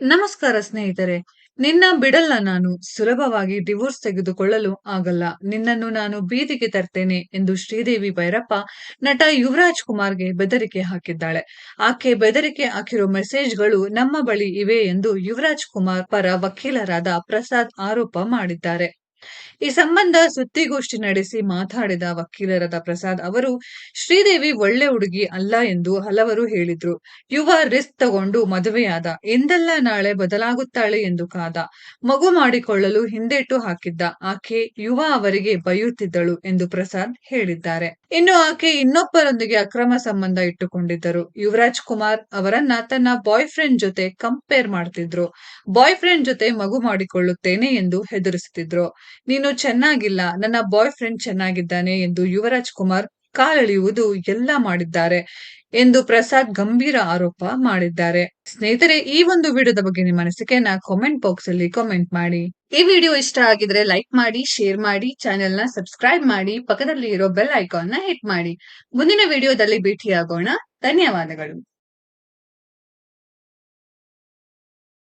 ನಮಸ್ಕಾರ ಸ್ನೇಹಿತರೆ, ನಿನ್ನ ಬಿಡಲ್ಲ ನಾನು. ಸುಲಭವಾಗಿ ಡಿವೋರ್ಸ್ ತೆಗೆದುಕೊಳ್ಳಲು ಆಗಲ್ಲ. ನಿನ್ನನ್ನು ನಾನು ಬೀದಿಗೆ ತರ್ತೇನೆ ಎಂದು ಶ್ರೀದೇವಿ ಭೈರಪ್ಪ ನಟ ಯುವರಾಜ್ ಕುಮಾರ್ಗೆ ಬೆದರಿಕೆ ಹಾಕಿದ್ದಾಳೆ. ಆಕೆ ಬೆದರಿಕೆ ಹಾಕಿರೋ ಮೆಸೇಜ್ಗಳು ನಮ್ಮ ಬಳಿ ಇವೆ ಎಂದು ಯುವರಾಜ್ ಕುಮಾರ್ ಪರ ವಕೀಲರಾದ ಪ್ರಸಾದ್ ಆರೋಪ ಮಾಡಿದ್ದಾರೆ. ಈ ಸಂಬಂಧ ಸುದ್ದಿಗೋಷ್ಠಿ ನಡೆಸಿ ಮಾತಾಡಿದ ವಕೀಲರಾದ ಪ್ರಸಾದ್ ಅವರು, ಶ್ರೀದೇವಿ ಒಳ್ಳೆ ಹುಡುಗಿ ಅಲ್ಲ ಎಂದು ಹಲವರು ಹೇಳಿದ್ರು. ಯುವ ರಿಸ್ಕ್ ತಗೊಂಡು ಮದುವೆಯಾದ, ಎಂದೆಲ್ಲ ನಾಳೆ ಬದಲಾಗುತ್ತಾಳೆ ಎಂದು ಕಾದ, ಮಗು ಮಾಡಿಕೊಳ್ಳಲು ಹಿಂದೇಟು ಹಾಕಿದ್ದ, ಆಕೆ ಯುವ ಅವರಿಗೆ ಬೈಯುತ್ತಿದ್ದಳು ಎಂದು ಪ್ರಸಾದ್ ಹೇಳಿದ್ದಾರೆ. ಇನ್ನು ಆಕೆ ಇನ್ನೊಬ್ಬರೊಂದಿಗೆ ಅಕ್ರಮ ಸಂಬಂಧ ಇಟ್ಟುಕೊಂಡಿದ್ದರು. ಯುವರಾಜ್ ಕುಮಾರ್ ಅವರನ್ನ ತನ್ನ ಬಾಯ್ ಫ್ರೆಂಡ್ ಜೊತೆ ಕಂಪೇರ್ ಮಾಡ್ತಿದ್ರು. ಬಾಯ್ ಫ್ರೆಂಡ್ ಜೊತೆ ಮಗು ಮಾಡಿಕೊಳ್ಳುತ್ತೇನೆ ಎಂದು ಹೆದರಿಸುತ್ತಿದ್ರು. ನೀನು ಚೆನ್ನಾಗಿಲ್ಲ, ನನ್ನ ಬಾಯ್ ಫ್ರೆಂಡ್ ಚೆನ್ನಾಗಿದ್ದಾನೆ ಎಂದು ಯುವರಾಜ್ ಕುಮಾರ್ ಕಾಲೆಳೆಯುವುದು ಎಲ್ಲ ಮಾಡಿದ್ದಾರೆ ಎಂದು ಪ್ರಸಾದ್ ಗಂಭೀರ ಆರೋಪ ಮಾಡಿದ್ದಾರೆ. ಸ್ನೇಹಿತರೆ, ಈ ಒಂದು ವಿಡಿಯೋದ ಬಗ್ಗೆ ನಿಮ್ಮ ಅನಿಸಿಕೆಯನ್ನ ಕಾಮೆಂಟ್ ಬಾಕ್ಸ್ ಅಲ್ಲಿ ಕಾಮೆಂಟ್ ಮಾಡಿ. ಈ ವಿಡಿಯೋ ಇಷ್ಟ ಆಗಿದ್ರೆ ಲೈಕ್ ಮಾಡಿ ಶೇರ್ ಮಾಡಿ ಚಾನೆಲ್ನ ಸಬ್ಸ್ಕ್ರೈಬ್ ಮಾಡಿ ಪಕ್ಕದಲ್ಲಿ ಇರೋ ಬೆಲ್ ಐಕಾನ್ನ ಹಿಟ್ ಮಾಡಿ. ಮುಂದಿನ ವಿಡಿಯೋದಲ್ಲಿ ಭೇಟಿಯಾಗೋಣ. ಧನ್ಯವಾದಗಳು.